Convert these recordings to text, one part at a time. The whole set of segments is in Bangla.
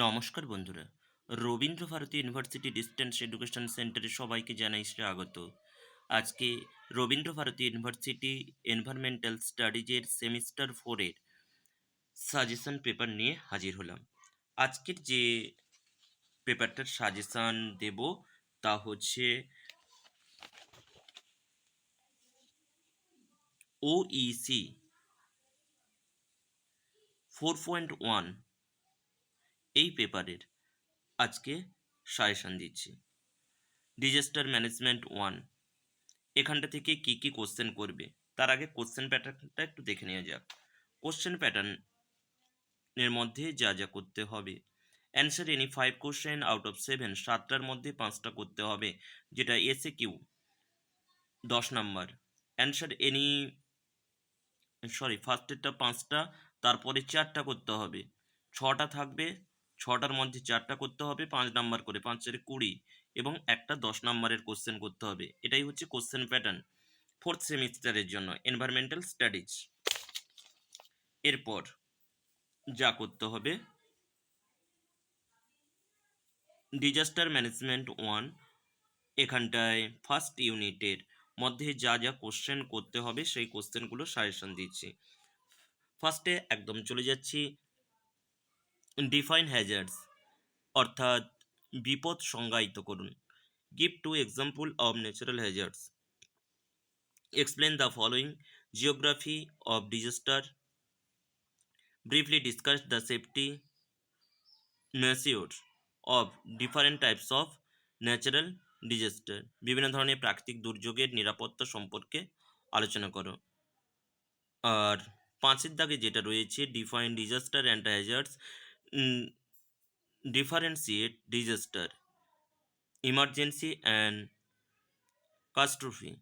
নমস্কার বন্ধুরা। Rabindra Bharati university distance education সেন্টারে সবাইকে জানাই স্বাগত। আজকে রবীন্দ্র ভারতী ইউনিভার্সিটি এনভায়রনমেন্টাল স্টাডিজের সেমিস্টার ফোরের সাজেশন পেপার নিয়ে হাজির হলাম। আজকের যে পেপারটার সাজেশান দেব তা হচ্ছে ওইসি ফোর পয়েন্ট ওয়ান এই পেপারের। আজকে সাজেশন দিচ্ছি। ডিজাস্টার ম্যানেজমেন্ট ওয়ান এখানটা থেকে কি কি কোশ্চেন করবে? তার আগে কোশ্চেন প্যাটার্নটা একটু দেখে নেওয়া যাক। কোশ্চেন প্যাটার্নের মধ্যে যা যা করতে হবে। Answer any five question out of seven সাতটার মধ্যে পাঁচটা করতে হবে, যেটা এসে কিউ দশ নাম্বার। অ্যান্সার এনি সরি ফার্স্টেরটা পাঁচটা, তারপরে চারটা করতে হবে। ছটা থাকবে ছটার মধ্যে চারটা করতে হবে, পাঁচ নাম্বার করে পাঁচের কুড়ি এবং একটা দশ নাম্বারের কোশ্চেন করতে হবে। এটাই হচ্ছে কোশ্চেন প্যাটার্ন ফোর্থ সেমিস্টারের জন্য এনভায়রনমেন্টাল স্টাডিজ এরপর যা করতে হবে ডিজাস্টার ম্যানেজমেন্ট ওয়ান এখানটায় ফার্স্ট ইউনিটের মধ্যে যা যা কোশ্চেন করতে হবে, সেই কোশ্চেনগুলো সাজেশন দিচ্ছি। ফার্স্টে একদম চলে যাচ্ছি ডিফাইন হ্যাজার্ডস অর্থাৎ বিপদ সংজ্ঞায়িত করুন। Give two example of natural hazards explain the following geography of disaster briefly discuss the safety measure of different types of natural disaster বিভিন্ন ধরনের প্রাকৃতিক দুর্যোগের নিরাপত্তা সম্পর্কে আলোচনা করো। আর পাঁচের দাগে যেটা রয়েছে define disaster and hazards differentiate disaster emergency and catastrophe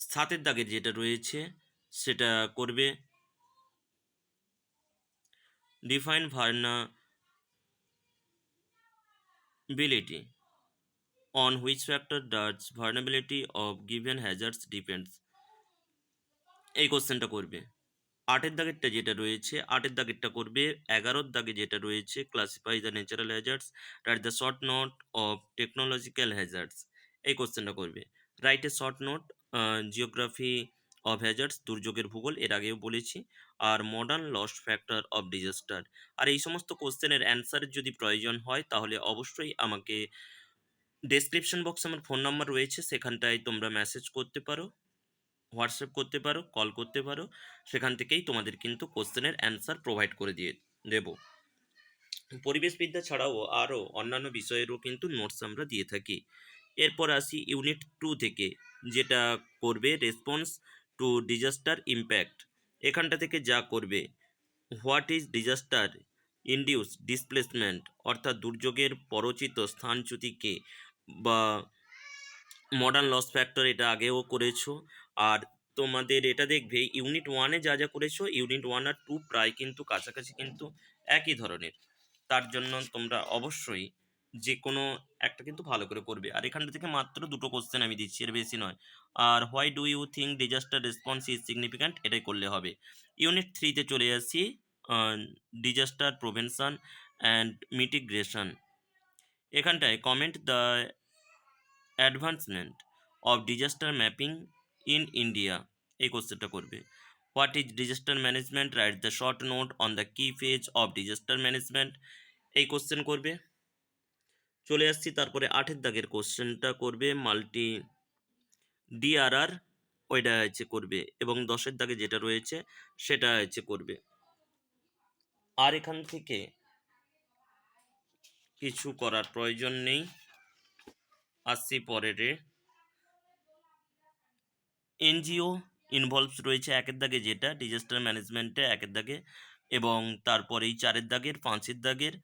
সাতের দাগে যেটা রয়েছে, সেটা করবে define vulnerability on which factor does vulnerability of given hazards depends? এই কোশ্চেনটা করবে। আটের দাগেরটা যেটা রয়েছে, আটের দাগেরটা করবে, এগারোর দাগে যেটা রয়েছে classify the natural hazards write the short note of technological hazards এই কোশ্চেনটা করবে। Write a short note geography of hazards দুর্যোগের ভূগোল, এর আগেও বলেছি, আর modern lost factor of disaster আর এই সমস্ত কোশ্চেনের অ্যান্সারের যদি প্রয়োজন হয়, তাহলে অবশ্যই আমাকে ডেসক্রিপশন বক্সে আমার ফোন নাম্বার রয়েছে, সেখানটায় তোমরা মেসেজ করতে পারো। হোয়াটসঅ্যাপ করতে পারো, কল করতে পারো, সেখান থেকেই তোমাদের কিন্তু কোশ্চেনের অ্যান্সার প্রোভাইড করে দিয়ে দেব। পরিবেশবিদ্যা ছাড়াও আরও অন্যান্য বিষয়েরও কিন্তু নোটস আমরা দিয়ে থাকি। এরপর আসি ইউনিট টু থেকে, যেটা করবে রেসপন্স টু ডিজাস্টার ইম্প্যাক্ট এখানটা থেকে যা করবে what is disaster induce displacement অর্থাৎ দুর্যোগের পরচিত স্থানচ্যুতিকে বা মডার্ন লস ফ্যাক্টর এটা আগেও করেছ আর তোমাদের এটা দেখবে ইউনিট ওয়ানে যা যা করেছ ইউনিট ওয়ান আর টু প্রায় কিন্তু কাছাকাছি কিন্তু একই ধরনের। তার জন্য তোমরা অবশ্যই যে কোনো একটা কিন্তু ভালো করে করবে। আর এখান থেকে মাত্র দুটো কোশ্চেন আমি দিচ্ছি, এর বেশি নয়। আর why do you think disaster response is significant এটাই করলে হবে। ইউনিট থ্রিতে চলে আসি ডিজাস্টার প্রিভেনশন অ্যান্ড মিটিগ্রেশন এখানটায় comment the advancement of disaster mapping in India, এই কোশ্চেনটা করবে। What is disaster management write the short note on the key phase of disaster management এই কোশ্চেন করবে। চলে আসছি, তারপরে আটের দাগের কোশ্চেনটা করবে। মাল্টি ডিআরআর, ওইটা হচ্ছে করবে। এবং দশের দাগে যেটা রয়েছে, সেটা হচ্ছে করবে। আর এখান থেকে কিছু করার প্রয়োজন নেই। আসছি পরের এনজিও ইনভলভস রয়েছে একের দাগে যেটা ডিজাস্টার ম্যানেজমেন্টে একের দাগে এবং তারপরে এই চারের দাগের, পাঁচের দাগের,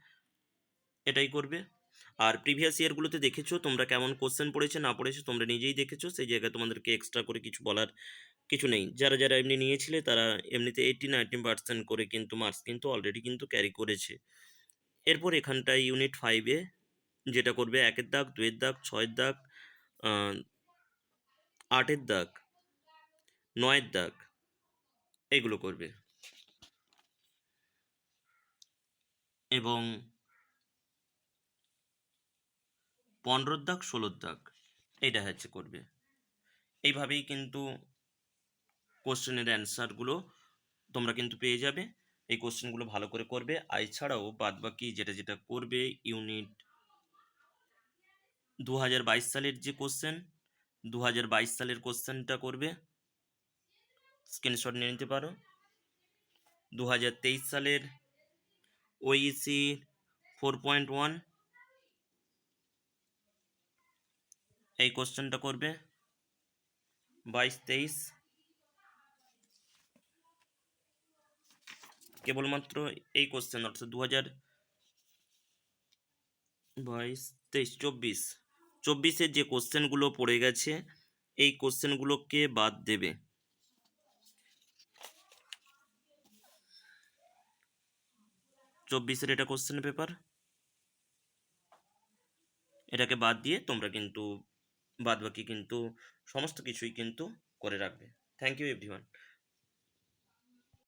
এটাই করবে। আর প্রিভিয়াস ইয়ারগুলোতে দেখেছ তোমরা কেমন কোশ্চেন পড়েছে, না পড়েছো তোমরা নিজেই দেখেছ? সেই জায়গায় তোমাদেরকে এক্সট্রা করে কিছু বলার কিছু নেই। যারা যারা এমনি নিয়েছিলে তারা এমনিতে এইটি নাইনটিন পার্সেন্ট করে কিন্তু মার্কস কিন্তু অলরেডি কিন্তু ক্যারি করেছে। এরপর এখানটায় ইউনিট ফাইভে যেটা করবে, একের দাগ দুয়ের দাগ, ছয়ের দাগ আটের দাগ। নয়ের দাগ এইগুলো করবে। এবং পনেরোর দাগ ষোলোর দাগ এইটা হচ্ছে করবে। এইভাবেই কিন্তু কোশ্চেনের অ্যান্সারগুলো তোমরা কিন্তু পেয়ে যাবে। এই কোশ্চেনগুলো ভালো করে করবে। আর এছাড়াও বাদবাকি যেটা যেটা করবে, ইউনিট দু হাজার বাইশ সালের যে কোশ্চেন দু হাজার বাইশ সালের কোশ্চেনটা করবে। স্ক্রিনশট নিয়ে নিতে পারো। দু হাজার তেইশ সালের ওইসি ফোর পয়েন্ট ওয়ান এই কোশ্চেনটা করবে। বাইশ তেইশ কেবলমাত্র এই কোশ্চেন অর্থাৎ দু হাজার বাইশ তেইশ, চব্বিশ। চব্বিশের যে কোশ্চেনগুলো পড়ে গেছে, এই কোশ্চেনগুলোকে বাদ দেবে। চব্বিশের এটা কোশ্চেন পেপার এটাকে বাদ দিয়ে তোমরা কিন্তু বাদ বাকি কিন্তু সমস্ত কিছুই কিন্তু করে রাখবে। Thank you everyone